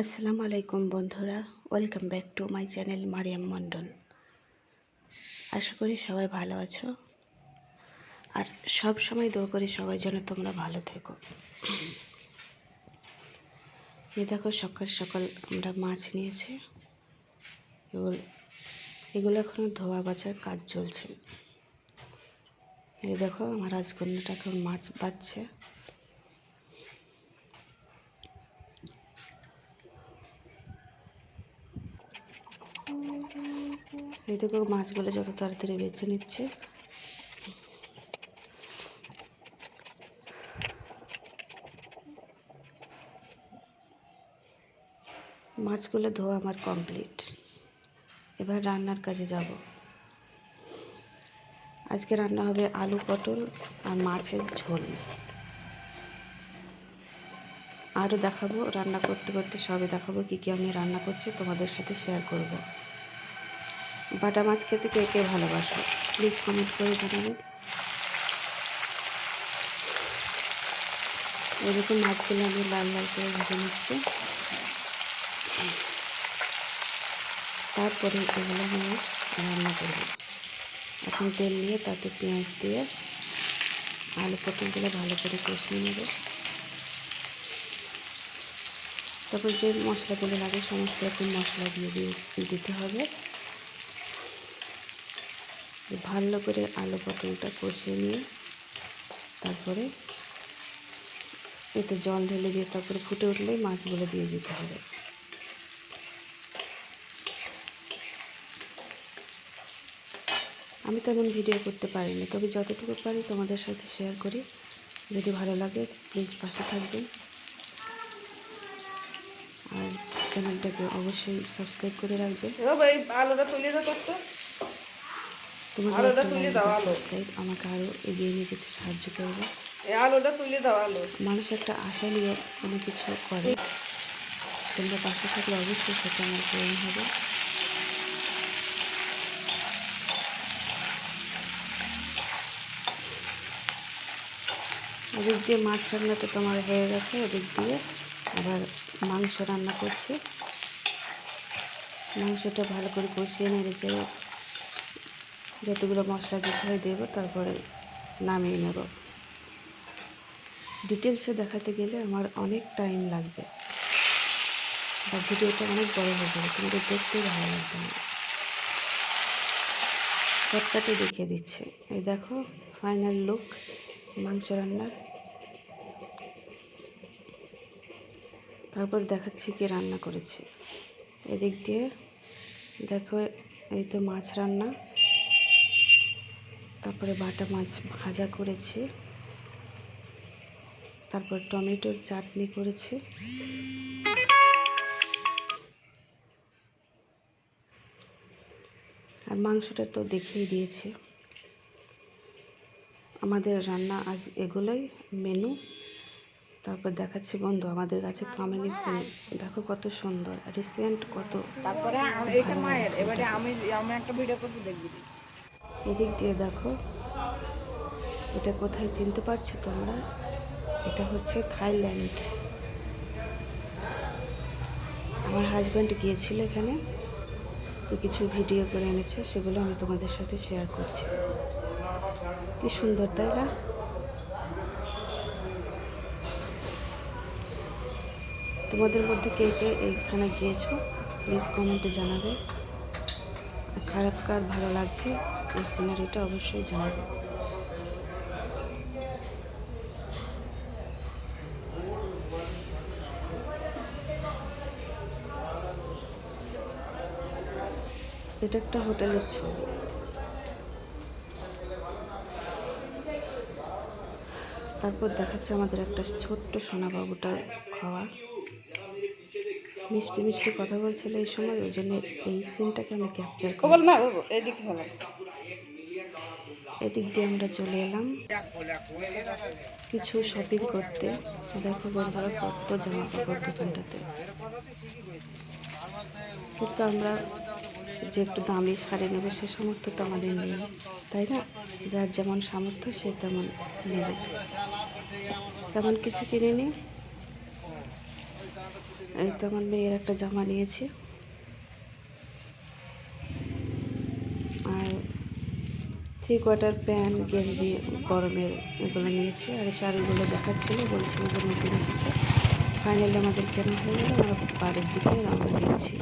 আসসালামু আলাইকুম বন্ধুরা, welcome back to my channel Mariam Mondal. আশা করি সবাই ভালো আছো। আর সব সময় দোয়া করি সবাই যেন তোমরা ভালো থেকো। এই দেখো সকাল সকাল আমরা মাছ নিয়েছি। এবার এগুলো এখনও ধোয়া বাছার কাজ চলছে। এই দেখো আমার রাজকন্যাটা এখন মাছ বাচ্ছে এই দেখো মাছগুলো যত তাড়াতাড়ি বেছে নিচ্ছে। মাছগুলো ধোয়া আমার কমপ্লিট। এবার রান্নার কাজে যাব। আজকে রান্না হবে আলু পটল আর মাছের ঝোল। আরও দেখাবো, রান্না করতে করতে সবই দেখাবো কী কী আমি রান্না করছি, তোমাদের সাথে শেয়ার করব। বাটা মাছ খেতে কে কে ভালোবাসো? প্লিজ কমেন্ট করে জানাবেন। এরকম মাছগুলো আমি লাল লাল করে ভেজে নিচ্ছি। তারপরে এগুলো নিয়ে রান্না করব। এখন তেল নিয়ে তাতে পেঁয়াজ দিয়ে আলু পটলগুলো ভালো করে কষিয়ে নেব। তারপর যে মশলাগুলো লাগে সমস্ত রকম মশলা দিয়ে দিয়ে দিতে হবে। ভালো করে আলু পটলটা কষিয়ে নিয়ে তারপরে এতে জল ঢেলে দিয়ে তারপরে ফুটে উঠলেই মাছগুলো দিয়ে দিতে হবে। আমি তেমন ভিডিও করতে পারিনি, তবে যতটুকু পারি তোমাদের সাথে শেয়ার করি। যদি ভালো লাগে প্লিজ পাশে থাকবেন। আর চ্যানেলটাকে অবশ্যই সাবস্ক্রাইব করে রাখবে আলুটা তুলে দাও আলু। সাবস্ক্রাইব আমাকে আরও এগিয়ে নিয়ে যেতে সাহায্য করবে। এই আলুটা তুলে দাও আলু। মানুষ একটা আশা নিয়ে কোনো কিছু করে। তোমরা পাশে থাকলে অবশ্যই সেটা আমার পূরণ হবে। ওদিক দিয়ে মাছ রান্না তো তোমার হয়ে গেছে ওদিক দিয়ে আবার মাংস রান্না করছি। মাংসটা ভালো করে কষিয়ে নেড়েছে যতগুলো মশলা দিতে হয় দেবো, তারপরে নামিয়ে নেব। ডিটেলসে দেখাতে গেলে আমার অনেক টাইম লাগবে। বা ভিডিওটা অনেক বড় হয়ে যাবে, কিন্তু দেখতে ভালো লাগবে না। শর্টকাটে দেখিয়ে দিচ্ছে। এই দেখো ফাইনাল লুক মাংস রান্নার তারপর দেখাচ্ছি কি রান্না করেছি। এদিক দিয়ে দেখো, এই তো মাছ রান্না। তারপরে বাটা মাছ ভাজা করেছি। তারপর টমেটোর চাটনি করেছি। আর মাংসটা তো দেখিয়ে দিয়েছি। আমাদের রান্না আজ এগুলোই, মেনু। তারপর দেখাচ্ছি বন্ধু, আমাদের কাছে কামিনী ফুল। দেখো কত সুন্দর রিসেন্ট কত তারপরে এটা মায়ের, এবারে আমি আমি একটা ভিডিও করব দেখবি। এদিক দিয়ে দেখো। এটা কোথায় চিনতে পারছ তোমরা? এটা হচ্ছে থাইল্যান্ড। আমার হাজব্যান্ড গিয়েছিল এখানে, তো কিছু ভিডিও করে এনেছে, সেগুলো আমি তোমাদের সাথে শেয়ার করছি। কি সুন্দর, তাই না? তোমাদের মধ্যে কে কে এইখানে গিয়েছো প্লিজ কমেন্টে জানাবে। খারাপ কার ভালো লাগছে, এই সিনারিটা অবশ্যই জানাবে। এটা একটা হোটেলের ছবি। তারপর দেখাচ্ছে আমাদের একটা ছোট্ট সোনাবাবুটার খাওয়া। মিষ্টি মিষ্টি কথা বলছিল এই সময় ওই জন্য এই সিনটাকে আমি ক্যাপচার করি না এদিকে ভালো এদিক দিয়ে আমরা চলে এলাম। কিছু শপিং করতে। দেখো বন্ধুরা কত জামা কাপড় দোকানটাতে। কিন্তু আমরা যে একটু দামি শাড়ি নেবে সে সামর্থ্য তো আমাদের নেই তাই না? যার যেমন সামর্থ্য সে তেমন নেবে। তেমন কিছু কিনে নিই এই তো আমার মেয়ের একটা জামা নিয়েছি। আর থ্রি কোয়ার্টার প্যান্ট গেঞ্জি, গরমের এগুলো নিয়েছি। আর এই শাড়িগুলো দেখাচ্ছিল, বলছিল যে নতুন এসেছে। ফাইনালি আমাদের কেনা হয়ে গেল, আমরা বাড়ির দিকে রওনা দিচ্ছি।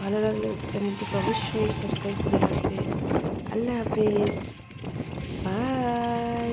ভালো লাগলে চ্যানেলটিকে অবশ্যই সাবস্ক্রাইব করে রাখবে। আল্লাহ হাফিজ। বাই